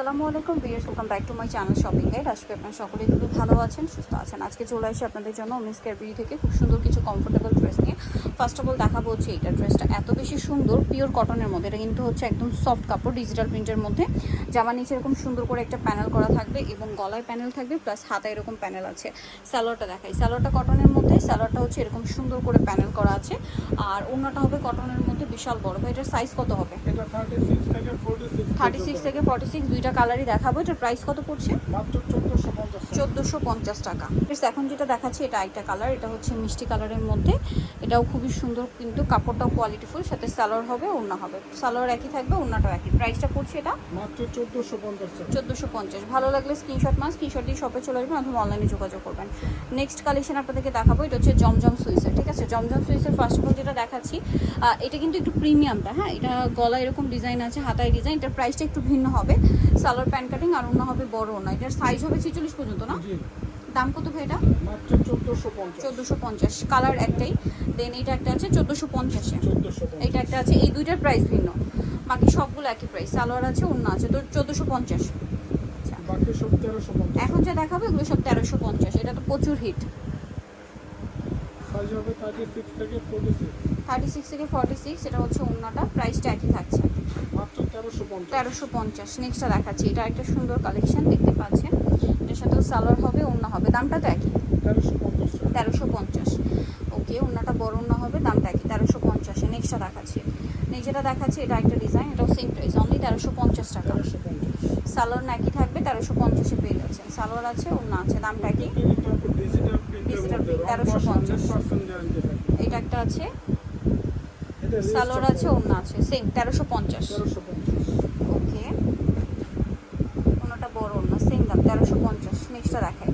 আসসালামু আলাইকুম viewers welcome back to my channel shopping guide আজকে আপনারা সকলেই খুবই ভালো আছেন, সুস্থ আছেন। আজকে চলে আসি আপনাদের জন্য মিস ক্যারবিরি থেকে খুব সুন্দর কিছু কমফোর্টেবল ড্রেস নিয়ে। ফার্স্ট অফ অল দেখাবো হচ্ছে এইটা ড্রেসটা এত বেশি সুন্দর পিওর কটনের মধ্যে। এটা কিন্তু হচ্ছে একদম সফট কাপড় ডিজিটাল প্রিন্টের মধ্যে। জামা নিচে এরকম সুন্দর করে একটা প্যানেল করা থাকবে এবং গলায় প্যানেল থাকবে প্লাস হাতে এরকম প্যানেল আছে। স্যালোয়ারটা দেখাই। স্যালোয়ারটা কটনের মধ্যে স্যালোয়ারটা হচ্ছে এরকম সুন্দর করে প্যানেল করা আছে। আর অন্যটা হবে কটনের মধ্যে বিশাল বড় ভাই এটার সাইজ কত হবে? এটা 36 থেকে 46 থার্টি সিক্স থেকে ফর্টি সিক্স দুইটা কালারই দেখাবো। এটার প্রাইস কত পড়ছে? মাত্র 1450 চোদ্দোশো পঞ্চাশ টাকা। Friends, এখন যেটা দেখাচ্ছি এটা একটা কালার এটা হচ্ছে মিষ্টি কালারের মধ্যে। এটাও খুবই সুন্দর কিন্তু কাপড়টাও কোয়ালিটিফুল সাথে সালোয়ার হবে ওড়না হবে। সালোয়ার একই থাকবে ওড়নাটাও একই। প্রাইসটা পড়ছে এটা? মাত্র 1450 টাকা। চোদ্দোশো পঞ্চাশ। ভালো লাগলে স্ক্রিনশট মাস স্ক্রিনশট দিয়ে শপে চলে আসবেন অথবা অনলাইনে যোগাযোগ করবেন। নেক্সট কালেকশন আপনাদেরকে দেখাবো এটা হচ্ছে জমজম সুইসের ঠিক আছে? জমজম সুইসের ফার্স্ট অফ অল যেটা দেখাচ্ছি এটা কিন্তু একটু প্রিমিয়ামটা হ্যাঁ? এটা গলা এরকম ডিজাইন আছে হাতায় ডিজাইন এটার প্রাইসটা একটু ভিন্ন হবে। সালোয়ার প্যান্ট কাটিং আর অন্য হবে বড় না এটার সাইজ হবে ছিচল্লিশ পর্যন্ত না? দাম কত ভাই এটা? মাত্র 1450 চোদ্দোশো পঞ্চাশ কালার একটাই। দেন এটা একটা আছে চোদ্দোশো পঞ্চাশে। 1450 এটা একটা আছে এই দুইটার প্রাইস ভিন্ন। বাকি সবগুলো একই প্রাইস সালোয়ার আছে অন্য আছে তো চোদ্দোশো পঞ্চাশ। বাকি সব 1350 এখন যা দেখাবো এগুলো সব তেরোশো পঞ্চাশ। এটা তো প্রচুর হিট সাইজ হবে 36 থেকে 46 থার্টি সিক্স থেকে হচ্ছে অন্যটা প্রাইসটা একই থাকছে। মাত্র 1350 তেরোশো পঞ্চাশ নেক্সটটা দেখাচ্ছি। এটা একটা সুন্দর কালেকশন দেখতে পাচ্ছেন। এটার সাথেও সালোয়ার হবে অন্য হবে। দামটা তো একই। 1350 টাকা তেরোশো পঞ্চাশ। ওকে অন্যটা বড় অন্য হবে দামটা একই। তেরোশো পঞ্চাশে নেক্সটটা দেখাচ্ছি। নেক্সট যেটা দেখাচ্ছি এটা একটা ডিজাইন এটাও সেম প্রাইস অনলি তেরোশো পঞ্চাশ টাকা। 1350 সালোয়ার না একই থাকবে তেরোশো পঞ্চাশে পেয়ে যাচ্ছেন। সালোয়ার আছে অন্য আছে দামটা একই। এটা ডিজিটাল প্রিন্টের Digital মধ্যে print, 1350 100% গ্যারান্টি থাকে এটা একটা আছে। সালোয়ার আছে অন্য আছে। সেম তেরোশো পঞ্চাশ। 1350 ওকে। অন্যটা বড় অন্য সেম দাম তেরোশো পঞ্চাশ। নেক্সটটা দেখাই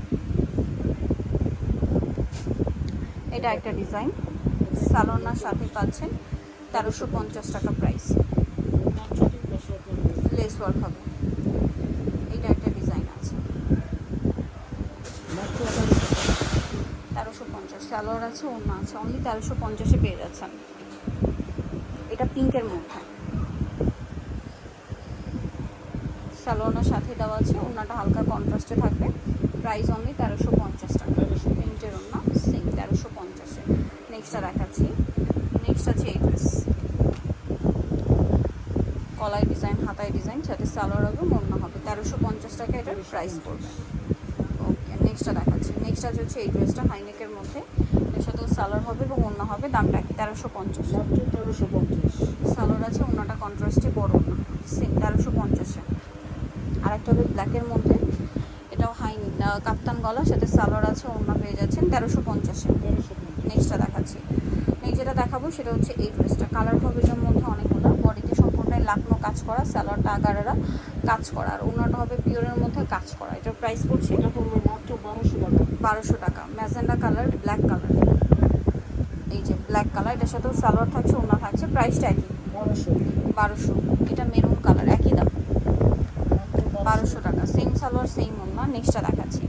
এটা একটা ডিজাইন সালোনার সাথে পাচ্ছেন তেরোশো পঞ্চাশ টাকা প্রাইস মাত্র 3 বছর আপনার লেস ওয়ার্ক হবে এটা একটা ডিজাইন আছে মাত্র তেরোশো পঞ্চাশ সালোয়ার আছে অন্য আছে অনলি তেরোশো পঞ্চাশে পেয়ে যাচ্ছেন। এটা পিঙ্কের মধ্যে। সালোয়ারের সাথে দেওয়া আছে অন্যটা হালকা কন্ট্রাস্টে থাকবে। প্রাইস অনলি তেরোশো পঞ্চাশ টাকা। প্রিন্টের অন্য সেম তেরোশো পঞ্চাশে। নেক্সটটা দেখাচ্ছি। নেক্সট আছে এই ড্রেস কলাই ডিজাইন হাতায় ডিজাইন সাথে সালোয়ার হবে অন্য হবে। তেরোশো পঞ্চাশ টাকা এটার প্রাইস পড়বে। নেক্সটটা দেখাচ্ছি। নেক্সট আছে হচ্ছে এই ড্রেসটা হাইনেকের মধ্যে। এর সাথে সালোয়ার হবে এবং অন্য হবে। দামটা কি তেরোশো পঞ্চাশ। মাত্র 1350 সালোয়ার আছে অন্যটা কন্ট্রাস্টে বড় অন্য সেম তেরোশো পঞ্চাশে। আর একটা হবে ব্ল্যাকের মধ্যে। এটাও হাই কাপ্তান গলা সাথে সালোয়ার আছে অন্য পেয়ে যাচ্ছেন তেরোশো পঞ্চাশে। 1350 নেক্সটটা দেখাচ্ছি। নেক্সট যেটা দেখাবো সেটা হচ্ছে এই ড্রেসটা কালার হবে এটার মধ্যে অনেকগুলো। লাকনো কাজ করা সালোয়ারটা আগারারা কাজ করা আর অন্যটা হবে পিওরের মধ্যে কাজ করা। এটার প্রাইস পড়ছে এটা পড়বে মাত্র 1200 টাকা। বারোশো টাকা। ম্যাজেন্ডা কালার ব্ল্যাক কালার এই যে ব্ল্যাক কালার এটার সাথেও সালোয়ার থাকছে অন্য থাকছে প্রাইসটা একই। 1200 বারোশো। এটা মেরুন কালার একই দাম। বারোশো টাকা। সেম সালোয়ার সেম অন্য নেক্সটটা দেখাচ্ছি।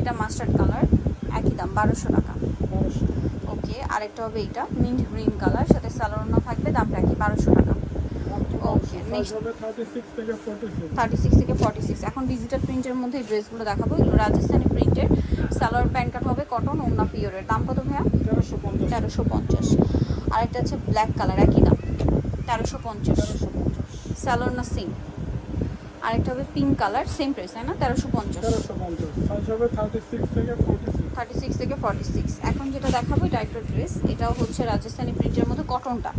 এটা মাস্টার্ড কালার একই দাম বারোশো টাকা। 1200 ওকে আরেকটা হবে এইটা মিন্ট গ্রিন কালার সাথে সালোয়ার না থাকবে দামটা কি বারোশো টাকা। মাত্র নেক্সট 1200 next. সাইজ হবে 36 থেকে 46 থার্টি সিক্স থেকে ফর্টি সিক্স এখন ডিজিটাল প্রিন্টের মধ্যে এই ড্রেসগুলো দেখাবো। এগুলো রাজস্থানি প্রিন্টের সালোয়ার প্যান্ট কাট হবে কটন ওনা পিওরের দাম কত ভাইয়া? 1350 তেরোশো পঞ্চাশ। আরেকটা হচ্ছে ব্ল্যাক কালার একই দাম। তেরোশো পঞ্চাশ। 1350 সালোয়ার না সেম আরেকটা হবে পিঙ্ক কালার সেম প্রাইস তাই না? তেরোশো পঞ্চাশ। 1350 সাইজ হবে 36 থেকে 46 থার্টি সিক্স থেকে ফর্টি সিক্স এখন যেটা দেখাবো এটা একটা ড্রেস এটাও হচ্ছে রাজস্থানি প্রিন্টের মধ্যে কটনটা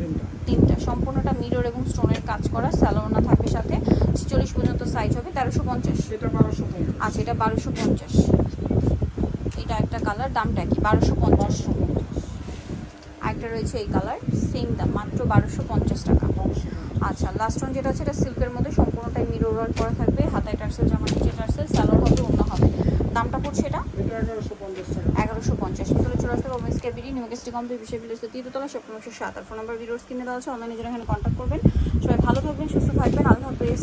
তিনটা। তিনটা। সম্পূর্ণটা মিরর এবং স্টোনের কাজ করা স্যালোনা থাকবে সাথে। ছিচল্লিশ পর্যন্ত সাইজ হবে তেরোশো পঞ্চাশ। এটা 1250 আচ্ছা এটা বারোশো পঞ্চাশ। এটা একটা কালার দামটা কি বারোশো পঞ্চাশ। আরেকটা রয়েছে এই কালার সেম দাম মাত্র বারোশো পঞ্চাশ টাকা। লাস্ট ওয়ান যেটা আছে এটা সিল্কের মধ্যে সম্পূর্ণটাই মিরর ওয়ার্ক করা থাকবে। হাতায় টার্সেল জামা নিচে টার্সেল সালোয়ার হবে অন্য হবে? দামটা পড়ছে এটা? এটা 1150 টাকা। এগারোশো পঞ্চাশ। ভিতরে চলে আসতে হবে মিসকে বিডি নিউগেস্টি কমপ্লিট বিষয় বিলিস্ত তৃতীয়তলা সপ্তম একশো সাত। আর ফোন নাম্বার ভিডিওস কিনে দেওয়া আছে অনলাইনে যারা এখানে কন্ট্যাক্ট করবেন। সবাই ভালো থাকবেন সুস্থ থাকবেন। আল্লাহ হাফিজ।